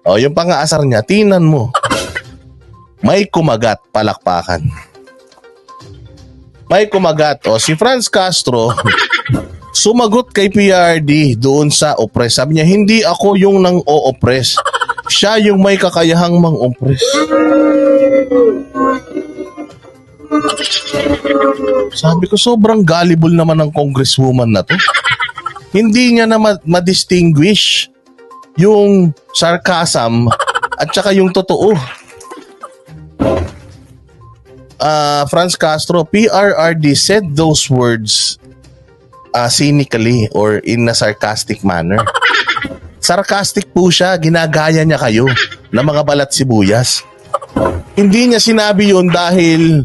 O, yung pangaasar niya, tinan mo. May kumagat, palakpakan. May kumagat. O, si Franz Castro, sumagot kay PRD doon sa oppress. Sabi niya, hindi ako yung nang o-oppress. Siya yung may kakayahang mang-oppress. Sabi ko, sobrang gullible naman ng congresswoman na to. Hindi niya na ma- ma-distinguish yung sarcasm at saka yung totoo. Ah, Franz Castro, PRRD said those words uh, cynically or in a sarcastic manner. Sarcastic po siya, ginagaya niya kayo na mga balat sibuyas. Hindi niya sinabi yun dahil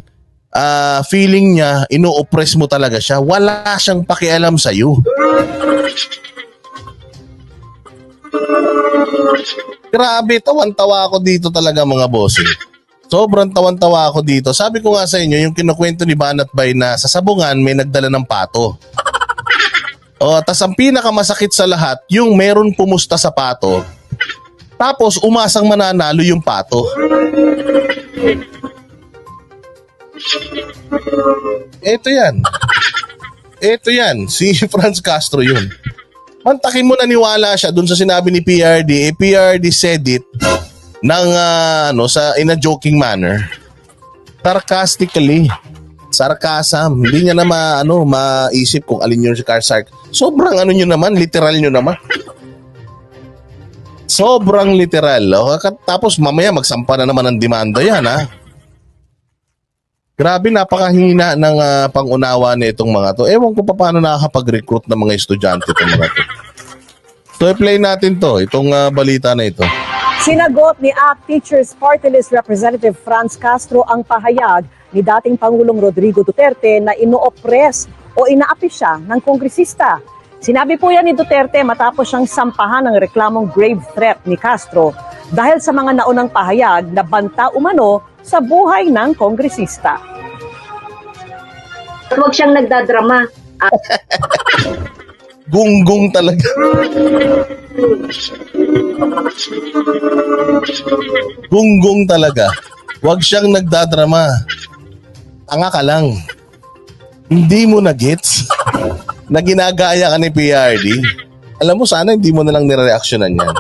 ah, feeling niya ino-oppress mo talaga siya. Wala siyang pakialam sa iyo. Grabe, tawan-tawa ako dito talaga mga bossing. Sobrang tawan-tawa ako dito. Sabi ko nga sa inyo, yung kinukwento ni Banat Bay na sa sabungan may nagdala ng pato. O, tas ang pinakamasakit sa lahat, yung meron pumusta sa pato, tapos umasang mananalo yung pato. Ito yan. Ito yan. Si Franz Castro yun. Mantakin mo naniwala siya dun sa sinabi ni PRD. Eh, PRD said it ng ah, ano sa in a joking manner. Sarcastically. Sarcasm. Hindi niya na ma, ano, maisip kung alin yun si Car Sark. Sobrang ano nyo naman, literal nyo naman. Sobrang literal. O, kat- tapos mamaya magsampa na naman ng demanda yan, ha? Grabe, napakahina ng ah, pangunawa nitong mga to. Ewan ko pa paano nakakapag-recruit ng mga estudyante itong mga to. So, i-play natin to, itong ah, balita na ito. Sinagot ni ACT Teachers Party List Representative Franz Castro ang pahayag ni dating Pangulong Rodrigo Duterte na ino-oppress o inaapi siya ng kongresista. Sinabi po yan ni Duterte matapos siyang sampahan ng reklamong grave threat ni Castro dahil sa mga naunang pahayag na banta umano sa buhay ng kongresista. Huwag siyang nagdadrama. Gunggong talaga. Gunggong talaga. Huwag siyang nagdadrama. Tanga ka lang. Hindi mo na gets na ginagaya ka ni PRD. Alam mo, sana hindi mo na lang nireaksyonan yan.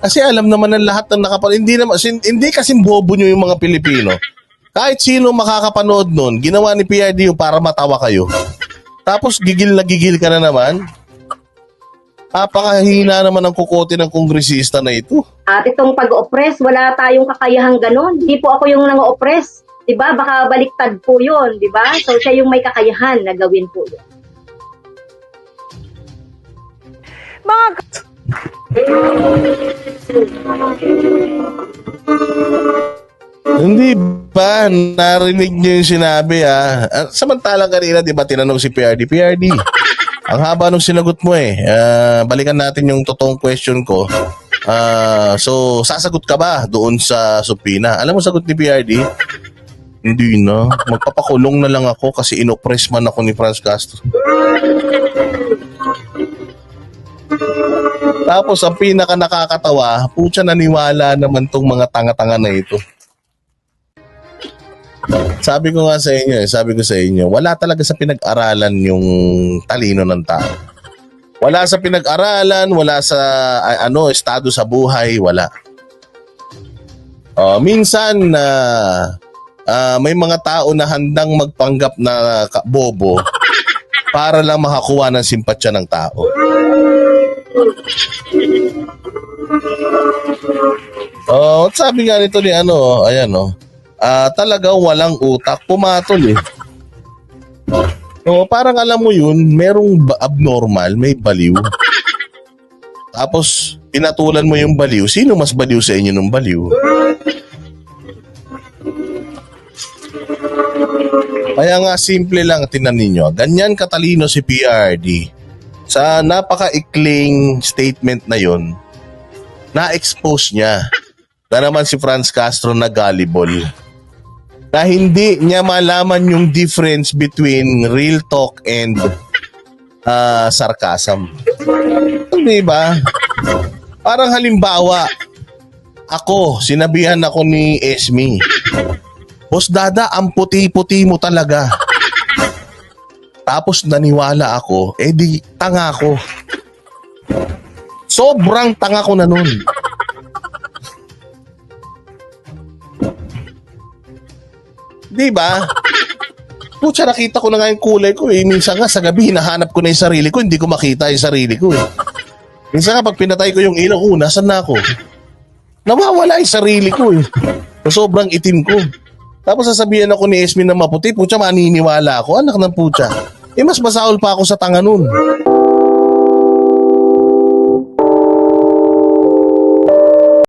Kasi alam naman ng lahat ng nakapal... Hindi, naman, hindi kasi bobo nyo yung mga Pilipino. Kahit sino makakapanood nun, ginawa ni PRD para matawa kayo. Tapos gigil na gigil ka na naman. Napakahina naman ng kukote ng kongresista na ito. At itong pag-oppress, wala tayong kakayahang ganon. Hindi po ako yung nang-oppress. 'Di ba? Baka baliktad po 'yon, 'di ba? So siya yung may kakayahan na gawin po 'yun. Mga Hindi ba narinig niyo yung sinabi ah? Ah, Samantalang kanina, di ba, tinanong si PRD, PRD, ang haba nung sinagot mo eh. Ah, balikan natin yung totoong question ko. Ah, so, sasagot ka ba doon sa supina? Alam mo sagot ni PRD? Hindi na. Magpapakulong na lang ako kasi inoppress man ako ni Franz Castro. Tapos ang pinaka nakakatawa, putya naniwala naman tong mga tanga-tanga na ito. Sabi ko nga sa inyo, eh, sabi ko sa inyo, wala talaga sa pinag-aralan yung talino ng tao. Wala sa pinag-aralan, wala sa ano, estado sa buhay, wala. Oh, minsan na ah, may mga tao na handang magpanggap na bobo para lang makakuha ng simpatsya ng tao. Oh, sabi nga nito ni ano, ayan oh. Ah, talagang walang utak, pumatol eh. Oh, parang alam mo yun, merong abnormal, may baliw. Tapos, pinatulan mo yung baliw. Sino mas baliw sa inyo ng baliw? Kaya nga, simple lang, tinan ninyo. Ganyan katalino si PRD. Sa napaka-ikling statement na yon na-expose niya na naman si Franz Castro na gullible na hindi niya malaman yung difference between real talk and ah, sarcasm. Di ba? Parang halimbawa, Ako, sinabihan ako ni Esme. Boss Dada, ang puti-puti mo talaga. Tapos naniwala ako, eh di tanga ko. Sobrang tanga ko na nun. Di ba? Putya, nakita ko na nga yung kulay ko eh. Minsan nga sa gabi, hinahanap ko na yung sarili ko, hindi ko makita yung sarili ko eh. Minsan nga pag pinatay ko yung ilaw ko, nasan na ako? Nawawala yung sarili ko eh. So, sobrang itim ko. Tapos sasabihan ako ni Esmin na maputi, putya, maniniwala ako. Anak ng putya. Eh, mas masaol pa ako sa tanga nun.